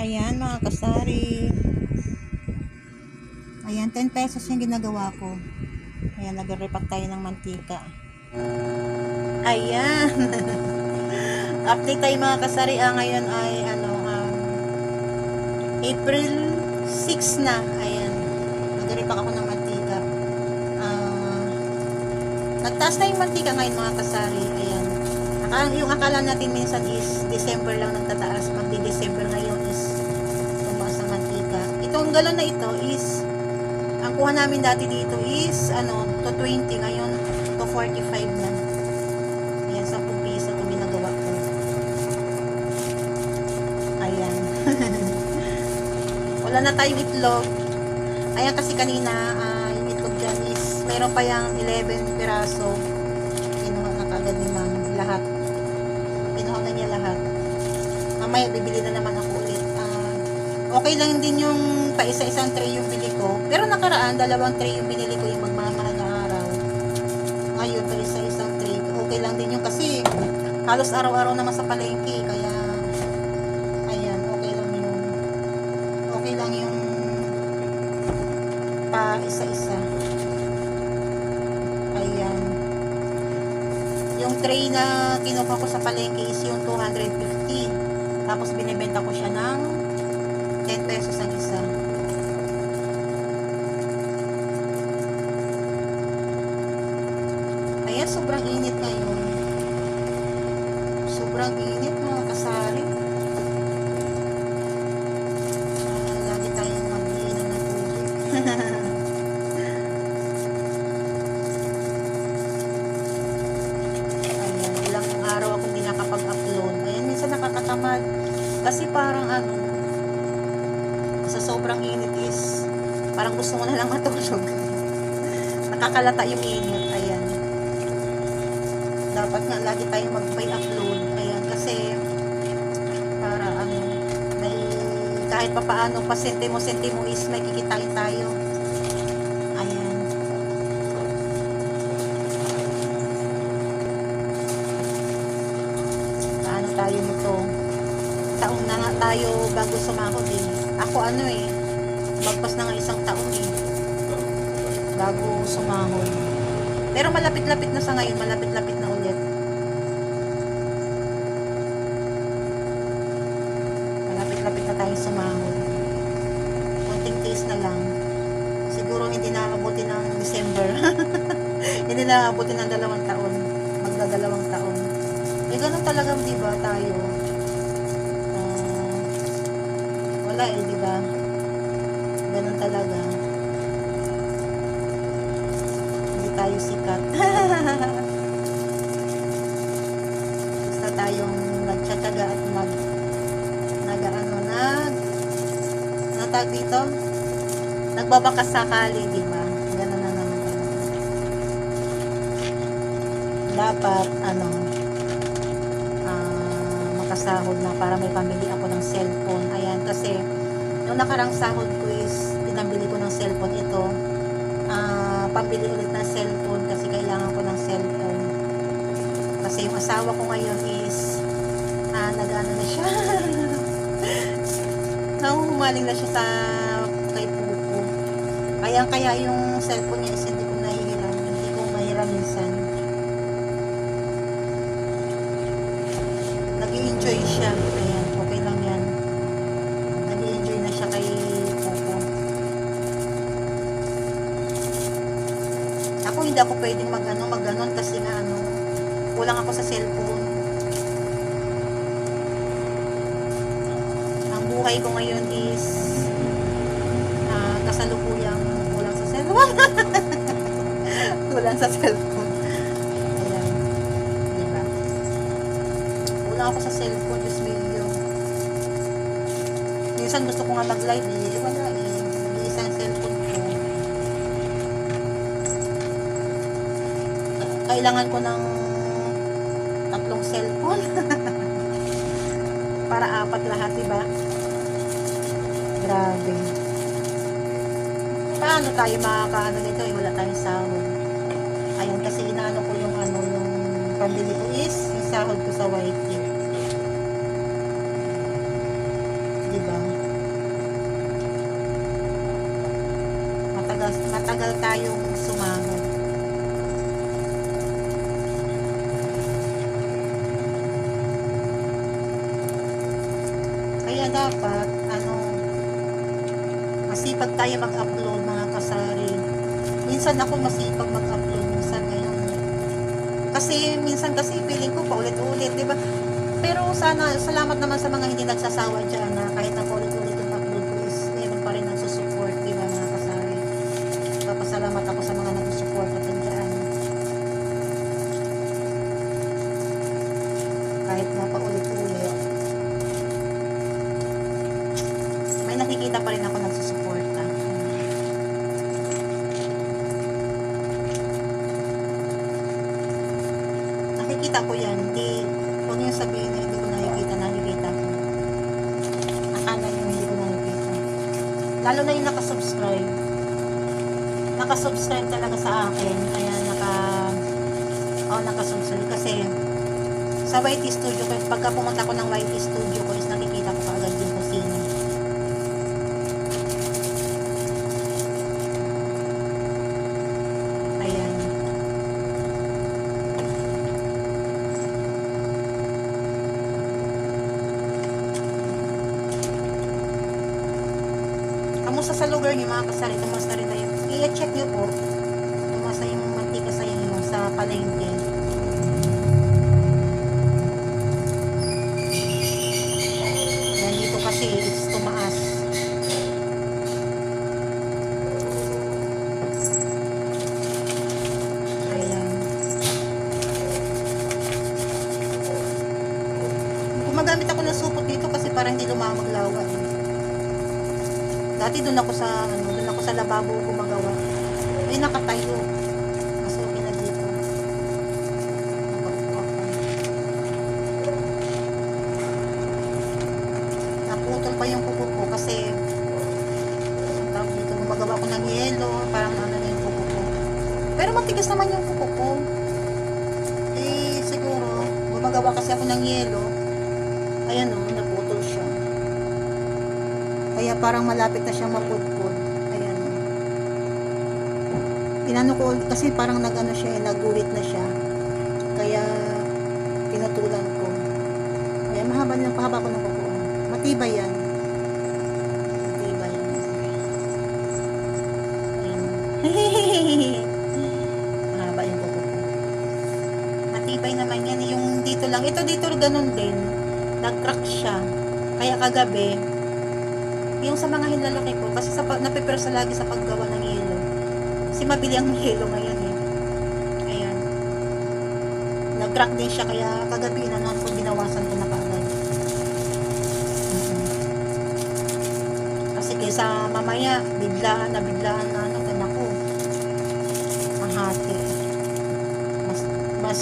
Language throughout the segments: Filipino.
Ayan mga kasari. Ayan, 10 pesos yung ginagawa ko. Ayan, nag-repack tayo ng mantika. Ayan. Update tayo mga kasari. Ah, ngayon ay ano, um, April 6 na. Ayan. Nag-repack ako ng mantika. Ah, nagtaas na yung mantika ngayon mga kasari. Akala, yung akala natin minsan is December lang nagtataas. Magdi-December ngayon is tumaas ang mantika. Itong galon na ito is ang kuha namin dati dito is ano, to 20 ngayon to 45 na. Ayan, 10 piso itong ginagawa ko. Ayan. Wala na tayong itlog. Ayan kasi kanina, ah, yung itlog dyan is, mayroon pa yung 11 piraso. Kinuha na kagad ni ma'am lahat. Kinuha na niya lahat. Mamaya, bibili na naman ako ulit. Ah, okay lang din yung pa isa-isang tray yung bili ko. Pero nakaraan, dalawang tray yung binili ko yung magmamahal na araw. Ngayon, pa isa-isang tray. Okay lang din yung kasi halos araw-araw naman sa palengke. Kaya, ayan, okay lang yung okay lang yung pa isa-isa. Ayan. Yung tray na kinuha ko sa palengke is yung 250. Tapos binibenta ko siya ng 10 pesos ang isa. Ayan, sobrang init ngayon. Sobrang init Nakakalata yung init. Ayan. Dapat nga lagi tayong mag-upload. Ayan, kasi para ano, may kahit pa paano, pa sentimo-sentimo is may kikitain tayo. Ayan. Paano tayo nito? Taong na tayo bago sumahod eh. Ako ano eh, magpas na nga isang taon eh. Bago sumahod. Pero malapit-lapit na sa ngayon, malapit-lapit na ulit. Malapit-lapit na tayo sumahod. Konting days na lang. Siguro hindi na abutin ng December. hindi na abutin ng dalawang taon. Magdadalawang taon. Eh, ganun talaga, di ba, tayo? Ah, wala eh, di ba? Ganun talaga. Hindi tayo sikat. Basta tayong nagtsatsaga at nag nag ano nag ano tawag dito? Nagbabakas sakali, di ba? Ganun na naman. Dapat, ano, ah, makasahod na para may pamili ako ng cellphone. Ayan, kasi nung nakarang sahod ko is pinabili ko ng cellphone ito. Ah, pambili ulit ng cellphone kasi kailangan ko ng cellphone. Kasi yung asawa ko ngayon is ah, nag-ano na siya. Nahuhumaling na siya sa kay Pupo. Kaya kaya yung cellphone niya is hindi ko nahihiram. Hindi ko mahiram minsan. nag enjoy siya. Ayan, hindi ako pwedeng mag ano, mag ganon kasi nga ano, kulang ako sa cellphone. Ang buhay ko ngayon is ah, kasalukuyang kulang sa cellphone. kulang sa cellphone. Ayan. Diba? Wala ako sa cellphone, Diyos. Minsan gusto ko nga mag-live eh. Wala eh. kailangan ko ng tatlong cellphone. Para apat lahat diba grabe. Paano tayo makakaano nito eh? Wala tayong sahod. Ayun kasi inaano ko yung ano yung pambili ko is yung sahod ko sa white diba matagal, matagal tayong sumahod tayo mag-upload mga kasari. Minsan ako masipag mag-upload, minsan ngayon. Kasi minsan kasi feeling ko paulit-ulit, di ba? Pero sana, salamat naman sa mga hindi nagsasawa dyan na kahit na Lalo na yung nakasubscribe. Nakasubscribe talaga sa akin. Kaya naka, oh, nakasubscribe. Kasi, sa YT Studio ko, pagka pumunta ko ng YT Studio ko, is nakikita sa lugar niyo mga kasari? Kamusta rin tayo? I-check niyo po. Kamusta yung mantika sa inyo sa palengke. Yan dito kasi it's tumaas. Ayan. Gumagamit ako ng supot dito kasi para hindi lumamaglawa. eh. Dati doon ako sa ano, doon ako sa lababo gumagawa. Eh nakatayo. Mas okay na dito. Nakaupo ako. Naputol pa yung kuko ko kasi tawag dito, gumagawa ko ng yelo, parang ano yung kuko ko. Pero matigas naman yung kuko ko. Eh, siguro, gumagawa kasi ako ng yelo. Ayan o, naputol siya. Kaya parang malapit na siyang mapudpud. Ayan. Inano ko, kasi parang nagano siya, eh, naguhit na siya. Kaya, pinutulan ko. Kaya mahaba lang, pahaba ko ng kuko. Matibay yan. Matibay yan. Ayan. mahaba yung kuko ko. Matibay naman yan. Yung dito lang. Ito dito ganun din. Nag-crack siya. Kaya kagabi, yung sa mga hinlalaki ko, kasi sa, napipersa lagi sa paggawa ng yelo. Kasi mabili ang yelo ngayon eh. Ayan. Nag-crack din siya, kaya kagabi na naman ko binawasan ko na kaagad. Kasi kaysa mamaya, biglaan na biglaan na ano, kan ako. Mahati. Mas, mas,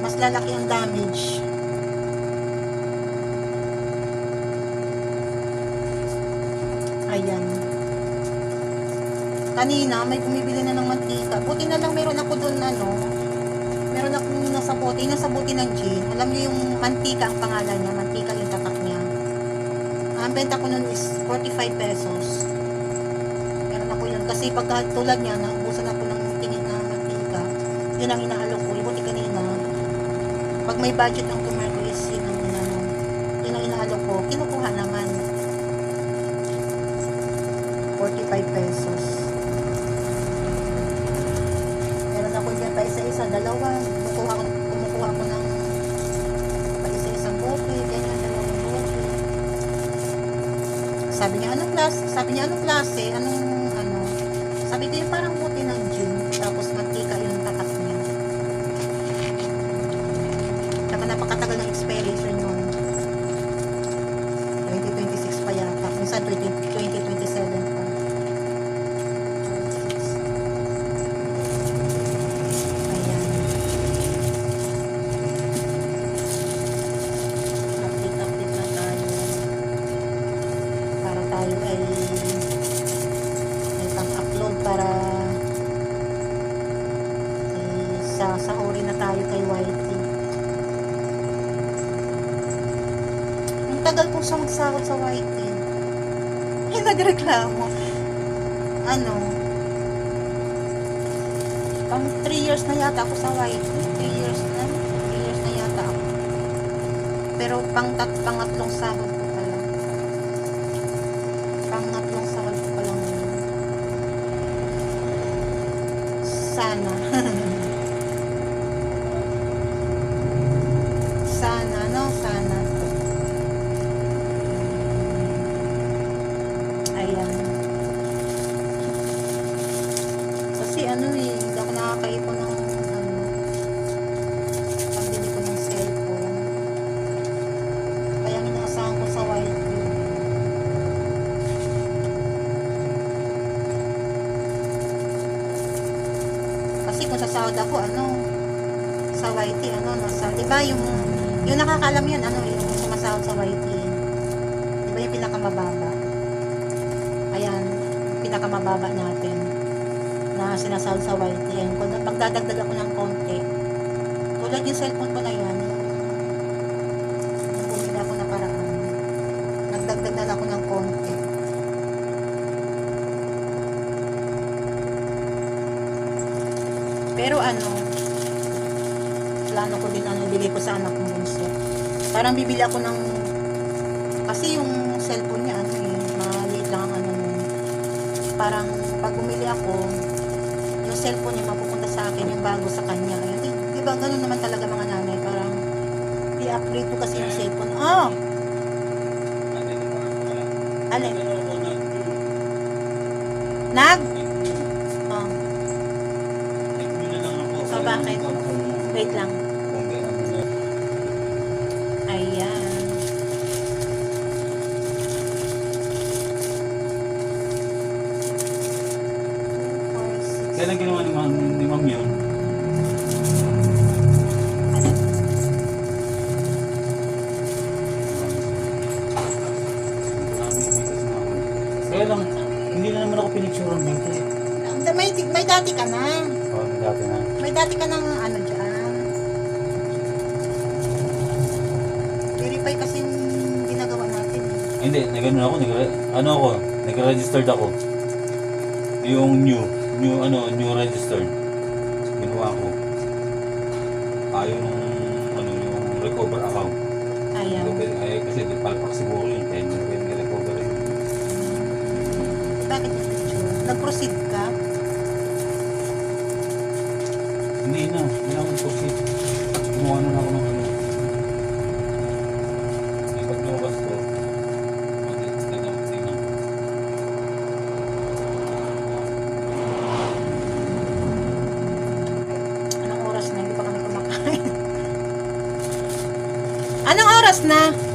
mas lalaki ang damage. Ayan. Kanina, may bumibili na ng mantika. Buti na lang meron ako doon, ano, meron akong nasa bote, nasa bote ng gin. Alam niyo yung mantika ang pangalan niya, mantika yung tatak niya. Ang benta ko noon is 45 pesos. Meron ako yun. Kasi pagka tulad niya, naubusan ako ng tingin na mantika. Yun ang inaalok ko. Buti kanina, pag may budget ng kumain is yun ang inaalok ko. Kinukuha naman. 45 pesos. Meron ako dyan pa isa-isa, dalawa. Kumukuha ko, kumukuha ko ng pa isa-isang bote, ganyan, dalawang bote. Sabi niya, anong klase? Sabi niya, anong klase? Anong, tayo kay Whitey. Eh. Ang tagal ko sa magsakot sa Whitey. Eh, nagreklamo. Ano? Pang 3 years na yata ako sa Whitey. Eh. 3 years na. 3 years na yata ako. Pero pang tat pangatlong sahod ko sasahod ako, ano, sa YT, ano, nasa, di ba yung, yung nakakalam yun, ano, yung sumasahod sa YT. Di ba yung pinakamababa? Ayan, pinakamababa natin na sinasahod sa YT. Ayan, kung magdadagdag ako ng konti, tulad yung cellphone ko na yan, sa anak kong bunso. Parang bibili ako ng, kasi yung cellphone niya, ano eh, maliit lang ang ano nun. Parang pag bumili ako, yung cellphone niya mapupunta sa akin, yung bago sa kanya. Ayun, di, di ba ganun naman talaga mga nanay, parang i-upgrade ko kasi yung cellphone. Oh! Alin? Nag? Oh, So, bakit? wait lang. Ayan. Four, six, Kailan ginawa ni Ma'am, ni Ma'am yun? Kaya lang, hindi na naman ako pinicturean dito. eh. May, may dati ka na. Oh, dati na. May dati ka ng ano dyan. Verify kasi yung ginagawa natin. eh. Hindi, nagano ako, nag ano ako, nag-registered ako. Yung new, new ano, new registered. Ginawa ko. Ayaw nung, ano, yung recover account. Ayan. Ay, kasi di palpak siguro yun, kaya hindi na pwede recover yun. Bakit yung picture? Nag-proceed ka? Hindi na, hindi na ako proceed. Gumawa na ako ng Anong oras na?